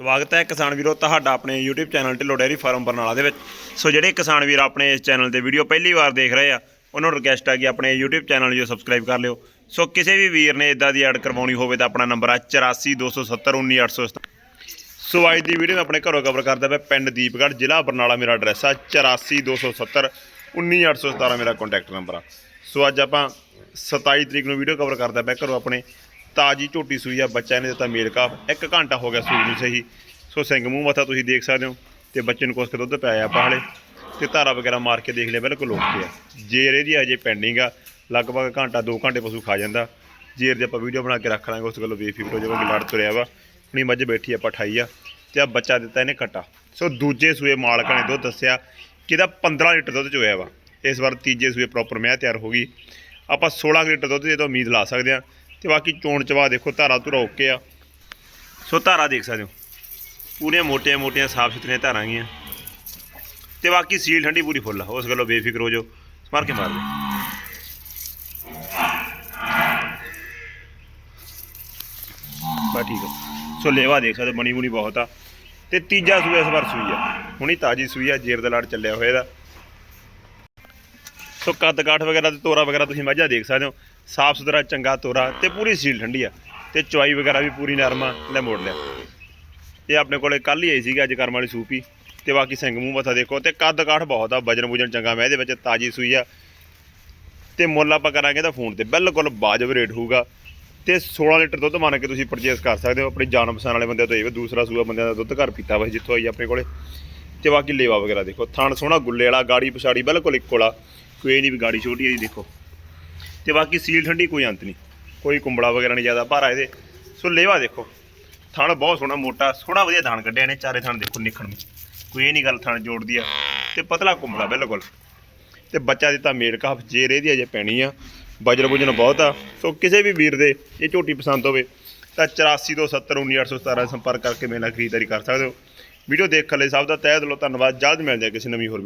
ਸਵਾਗਤ ਹੈ ਕਿਸਾਨ ਵੀਰੋ, ਤੁਹਾਡਾ ਆਪਣੇ YouTube channel Dhillon dairy farm Barnala ਦੇ ਵਿੱਚ। ਸੋ ਜਿਹੜੇ ਕਿਸਾਨ ਵੀਰ ਆਪਣੇ ਇਸ ਚੈਨਲ ਤੇ ਵੀਡੀਓ ਪਹਿਲੀ ਵਾਰ ਦੇਖ ਰਹੇ ਆ, ਉਹਨਾਂ ਨੂੰ ਰਿਕਵੈਸਟ ਆ ਕਿ ਆਪਣੇ YouTube ਚੈਨਲ ਨੂੰ ਸਬਸਕ੍ਰਾਈਬ ਕਰ ਲਿਓ। ਸੋ ਕਿਸੇ ਵੀ ਵੀਰ ਨੇ ਇਦਾਂ ਦੀ ਐਡ ਕਰਵਾਉਣੀ ਹੋਵੇ ਤਾਂ ਆਪਣਾ ਨੰਬਰ ਆ 8427191800 ਸੋ ਅੱਜ ਦੀ ਵੀਡੀਓ ਮੈਂ ਆਪਣੇ ਘਰੋਂ ਕਵਰ ਕਰਦਾ ਪਿਆ ਪਿੰਡ ਦੀਪਗੜ੍ਹ, ਜ਼ਿਲ੍ਹਾ ਬਰਨਾਲਾ ਮੇਰਾ ਐਡਰੈਸ ਆ 8427 19817 ਮੇਰਾ ਕੰਟੈਕਟ ਨੰਬਰ ਆ। ਸੋ ਅੱਜ ਆਪਾਂ 27 ਤਰੀਕ ਨੂੰ ਵੀਡੀਓ ਕਵਰ ਕਰਦਾ ਪਿਆ ਘਰੋਂ ਆਪਣੇ ਤਾਜੀ ਝੋਟੀ ਸੂਈ ਆ ਬੱਚਾ ਨੇ ਦਿੱਤਾ ਮੇਲ ਕਾਫ। ਇੱਕ ਘੰਟਾ ਹੋ ਗਿਆ ਸੂਈ ਨੂੰ ਸਹੀ। ਸੋ ਸਿੰਘ ਮੂੰਹ ਮੱਥਾ ਤੁਸੀਂ ਦੇਖ ਸਕਦੇ ਹੋ ਤੇ ਬੱਚੇ ਨੂੰ ਕੁਛ ਕੁ ਦੁੱਧ ਪਿਆਇਆ ਆਪਾਂ ਹਲੇ ਤੇ ਧਾਰਾ ਵਗੈਰਾ ਮਾਰ ਕੇ ਦੇਖ ਲਿਆ, ਬਿਲਕੁਲ ਓਕੇ ਆ। ਜੇਰ ਇਹਦੀ ਅਜੇ ਪੈਂਡਿੰਗ ਆ, ਲਗਭਗ ਘੰਟਾ 2 ਘੰਟੇ ਪਸ਼ੂ ਖਾ ਜਾਂਦਾ। ਜੇਰ ਦੇ ਆਪਾਂ ਵੀਡੀਓ ਬਣਾ ਕੇ ਰੱਖ ਲਾਂਗੇ, ਉਸ ਗੱਲੋਂ ਬੇਫਿਕਰ ਹੋ ਜਾਵਾਂਗੇ ਲੜ ਤੁਰਿਆ ਵਾ। ਹੁਣੀ ਮੱਝ ਬੈਠੀ ਆਪਾਂ ਠਾਈ ਆ। ਤੇ ਆ ਬੱਚਾ ਦਿੱਤਾ ਇਹਨੇ ਕੱਟਾ ਸੋ ਦੂਜੇ ਸੂਏ ਮਾਲਕਾਂ ਨੇ ਦੁੱਧ ਦੱਸਿਆ ਕਿ ਇਹਦਾ 15 ਲੀਟਰ ਦੁੱਧ ਚੋਇਆ ਵਾ। ਇਸ ਵਾਰ ਤੀਜੇ ਸੂਏ ਪ੍ਰੋਪਰ ਮੈਂ ਤਿਆਰ ਹੋ ਗਈ। ਆਪਾਂ 16 ਕੁ ਲੀਟਰ ਦੁੱਧ ਦੀ ਤਾਂ ਉਮੀਦ ਲਾ ਸਕਦੇ ਆ। ਤੇ ਬਾਕੀ ਚੋਣ ਚਵਾ ਦੇਖੋ, ਧਾਰਾ ਧੁਰਾ ਓਕੇ ਆ। ਸੋ ਧਾਰਾ ਦੇਖ ਸਕਦੇ ਹੋ। ਪੂਰੀਆਂ ਮੋਟੀਆਂ ਮੋਟੀਆਂ ਸਾਫ਼ ਸੁਥਰੀਆਂ ਧਾਰਾਂ ਗੀਆਂ ਤੇ ਬਾਕੀ ਸੀਲ ਠੰਡੀ ਪੂਰੀ ਫੁੱਲ ਆ। ਉਸ ਗੱਲੋਂ ਬੇਫਿਕਰ ਹੋ ਜਾਓ। ਮਾਰ ਕੇ ਮਾਰ ਦੇ ਬਾ ਠੀਕ ਆ। ਸੋ ਲੇਵਾ ਦੇਖ ਸਕਦੇ ਬਣੀ ਬੁਣੀ ਬਹੁਤ ਆ। ਤੇ ਤੀਜਾ ਸੂਆ ਇਸ ਵਾਰ ਸੂਈ ਆ। ਹੁਣੀ ਤਾਜੀ ਸੂਈ ਆ ਜੇਰ ਦਾ ਲੜ ਚੱਲਿਆ ਹੋਇਆ ਇਹਦਾ। ਸੋ ਕੱਦ ਕਾਠ ਵਗੈਰਾ ਤੇ ਤੋਰਾ ਵਗੈਰਾ ਤੁਸੀਂ ਮੱਝਾ ਦੇਖ ਸਕਦੇ ਹੋ। ਸਾਫ਼ ਸੁਥਰਾ, ਚੰਗਾ ਤੋਰਾ ਤੇ ਪੂਰੀ ਸੀਲ ਠੰਡੀ ਆ। ਤੇ ਚੁਆਈ ਵਗੈਰਾ ਵੀ ਪੂਰੀ ਨਰਮ ਆ ਲੈ ਮੋੜ ਲਿਆ। ਇਹ ਆਪਣੇ ਕੋਲੇ ਕੱਲ ਹੀ ਆਈ ਸੀਗੀ, ਅੱਜ ਕਰਮ ਵਾਲੀ ਸੂਪੀ। ਤੇ ਬਾਕੀ ਸਿੰਘ ਮੂੰਹ ਮੱਥਾ ਦੇਖੋ, ਤੇ ਕੱਦ ਕਾਠ ਬਹੁਤ ਆ, ਵਜਨ ਵੁਜਨ ਚੰਗਾ ਮੈਂ ਇਹਦੇ ਵਿੱਚ ਤਾਜੀ ਸੂਈ ਆ। ਤੇ ਮੁੱਲ ਆਪਾਂ ਕਰਾਂਗੇ ਤਾਂ ਫੋਨ ਤੇ ਬਿਲਕੁਲ ਵਾਜਬ ਰੇਟ ਹੋਊਗਾ। ਤੇ 16 ਲੀਟਰ ਦੁੱਧ ਮੰਨ ਕੇ ਤੁਸੀਂ ਪਰਚੇਸ ਕਰ ਸਕਦੇ ਹੋ, ਆਪਣੀ ਜਾਣ ਪਛਾਣ ਵਾਲੇ ਬੰਦੇ ਤੋਂ ਇਹ ਦੂਸਰਾ ਸੂਆ ਬੰਦਿਆਂ ਦਾ ਦੁੱਧ ਘਰ ਪੀਤਾ ਵਾ ਜਿੱਥੋਂ ਆਈ ਆਪਣੇ ਕੋਲੇ। ਤੇ ਬਾਕੀ ਲੇਵਾ ਵਗੈਰਾ ਦੇਖੋ, ਥਣ ਸੋਹਣਾ ਗੁੱਲੇ ਵਾਲਾ ਗਾੜੀ ਪਛਾੜੀ ਬਿਲਕੁਲ ਇੱਕੋ ਵਾਲਾ। ਕੋਈ ਨਹੀਂ ਵੀ ਗਾੜੀ ਛੋਟੀ ਹੈ ਜੀ, ਦੇਖੋ। ਤੇ ਬਾਕੀ ਸੀਲ ਠੰਡੀ ਕੋਈ ਅੰਤ ਨਹੀਂ। ਕੋਈ ਕੁੰਬੜਾ ਵਗੈਰਾ ਨਹੀਂ ਜ਼ਿਆਦਾ ਭਾਰਾ ਇਹਦੇ। ਸੋ ਲੇਵਾ ਦੇਖੋ। ਥਣ ਬਹੁਤ ਸੋਹਣਾ ਮੋਟਾ, ਸੋਹਣਾ ਵਧੀਆ ਥਣ ਕੱਢਿਆ ਨੇ ਚਾਰੇ ਥਣ ਦੇਖੋ ਨਿਖਣ ਨੂੰ। ਕੋਈ ਇਹ ਨਹੀਂ ਗੱਲ ਥਣ ਜੋੜਦੀ ਆ। ਤੇ ਪਤਲਾ ਕੁੰਬੜਾ, ਬਿਲਕੁਲ। ਤੇ ਬੱਚਾ ਦਿੱਤਾ ਮੇਲ ਕਾਫ ਜੇਰ ਇਹਦੀ ਅਜੇ ਪੈਣੀ ਆ। ਬਜਰ ਬੁਜਨ ਬਹੁਤ ਆ। ਸੋ ਕਿਸੇ ਵੀ ਵੀਰ ਦੇ ਇਹ ਝੋਟੀ ਪਸੰਦ ਹੋਵੇ, ਤਾਂ 84 ਤੋਂ 70 19817 ਸੰਪਰਕ ਕਰਕੇ ਮੇਰੇ ਨਾਲ ਖਰੀਦਦਾਰੀ ਕਰ ਸਕਦੇ ਹੋ। ਵੀਡੀਓ ਦੇਖਣ ਲਈ ਸਭ ਦਾ ਤਹਿ ਦਿਲੋਂ ਧੰਨਵਾਦ। ਜਲਦ ਮਿਲਦੇ ਆ ਕਿਸੇ ਨਵੀਂ ਹੋਰ